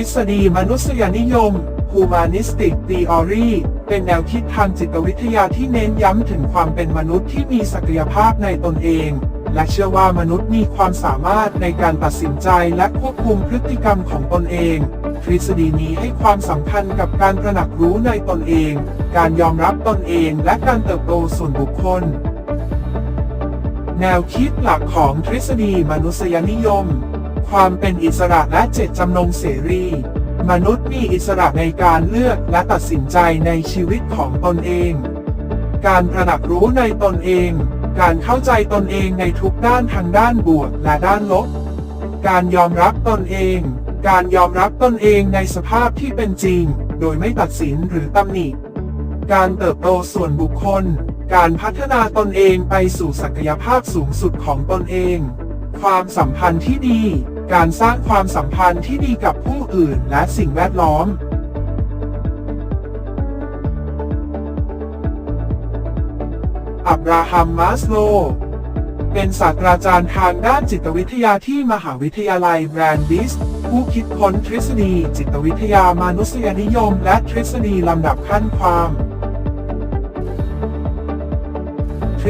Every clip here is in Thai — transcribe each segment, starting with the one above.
ฤษฎีมนุษยนิยม Humanistic Theory เป็นแนวคิดทางจิตวิทยาที่เน้นย้ำถึงความเป็นมนุษย์ที่มีศักยภาพในตนเอง และเชื่อว่ามนุษย์มีความสามารถในการตัดสินใจและควบคุมพฤติกรรมของตนเองทฤษฎีนี้ให้ความสำคัญกับการตระหนักรู้ในตนเอง การยอมรับตนเองและการเติบโตส่วนบุคคล แนวคิดหลักของทฤษฎีมนุษยนิยม ความเป็นอิสระและเจตจำนงเสรี มนุษย์มีอิสระในการเลือกและตัดสินใจในชีวิตของตนเอง การระหนักรู้ในตนเอง การเข้าใจตนเองในทุกด้านทางด้านบวกและด้านลบ การยอมรับตนเอง การยอมรับตนเองในสภาพที่เป็นจริง โดยไม่ตัดสินหรือตำหนิ การเติบโตส่วนบุคคล การพัฒนาตนเองไปสู่ศักยภาพสูงสุดของตนเองความสัมพันธ์ที่ดี การสร้างความสัมพันธ์ที่ดีกับผู้อื่นและสิ่งแวดล้อม อับราฮัมมาสโล เป็นศาสตราจารย์ทางด้านจิตวิทยาที่มหาวิทยาลัยแบรนดิส ผู้คิดค้นทฤษฎีจิตวิทยามนุษยนิยม และทฤษฎีลำดับขั้นความ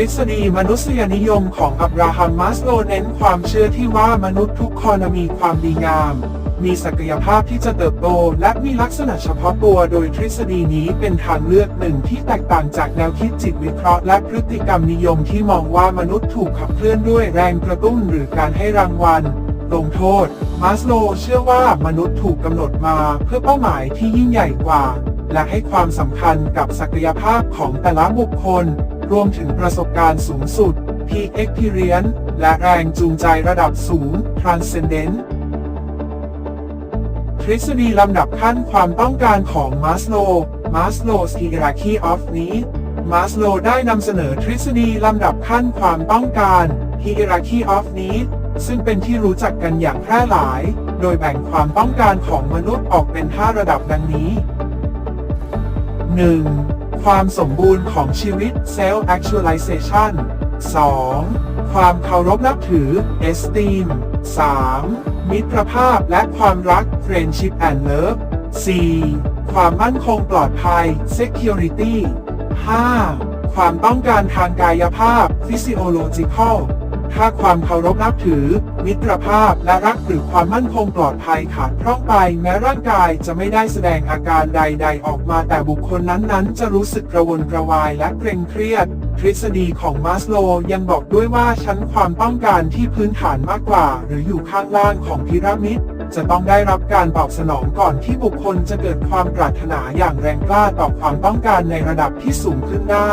ฤษฎีมนุษยนิยมของอับราฮัมมาสโลเน้นความเชื่อที่ว่ามนุษย์ทุกคนมีความดีงาม มีศักยภาพที่จะเติบโต และมีลักษณะเฉพาะตัวโดยทฤษฎีนี้เป็นทางเลือกหนึ่งที่แตกต่างจากแนวคิดจิตวิเคราะห์และพฤติกรรมนิยมที่มองว่ามนุษย์ถูกขับเคลื่อนด้วยแรงกระตุ้นหรือการให้รางวัลลงโทษ มาสโลเชื่อว่ามนุษย์ถูกกำหนดมาเพื่อเป้าหมายที่ยิ่งใหญ่กว่า และให้ความสำคัญกับศักยภาพของแต่ละบุคคล รวมถึงประสบการณ์สูงสุด Peak Experience และแรงจูงใจระดับสูง Transcendent ทฤษฎีลำดับขั้นความต้องการของมาสโล Maslow's Hierarchy of Needs มาสโลได้นำเสนอทฤษฎีลำดับขั้นความต้องการ Hierarchy of Needs ซึ่งเป็นที่รู้จักกันอย่างแพร่หลาย โดยแบ่งความต้องการของมนุษย์ออกเป็น 5 ระดับดังนี้ 1. ความสมบูรณ์ของชีวิต self actualization 2. ความเคารพนับถือ esteem 3. มิตรภาพและความรัก friendship and love 4. ความมั่นคงปลอดภัย security 5. ความต้องการทางกายภาพ physiological ถ้าความเคารพนับถือ มิตรภาพและรักหรือความมั่นคงปลอดภัยขาดพร่องไป แม้ร่างกายจะไม่ได้แสดงอาการใด ๆ ออกมาแต่บุคคลนั้นๆ จะรู้สึกกระวนกระวายและเกรงเครียด ทฤษฎีของมาสโลยังบอกด้วยว่าชั้นความต้องการที่พื้นฐานมากกว่า หรืออยู่ข้างล่างของพีระมิดจะต้องได้รับการตอบสนองก่อนที่บุคคลจะเกิดความปรารถนาอย่างแรงกล้าต่อความต้องการในระดับที่สูงขึ้นได้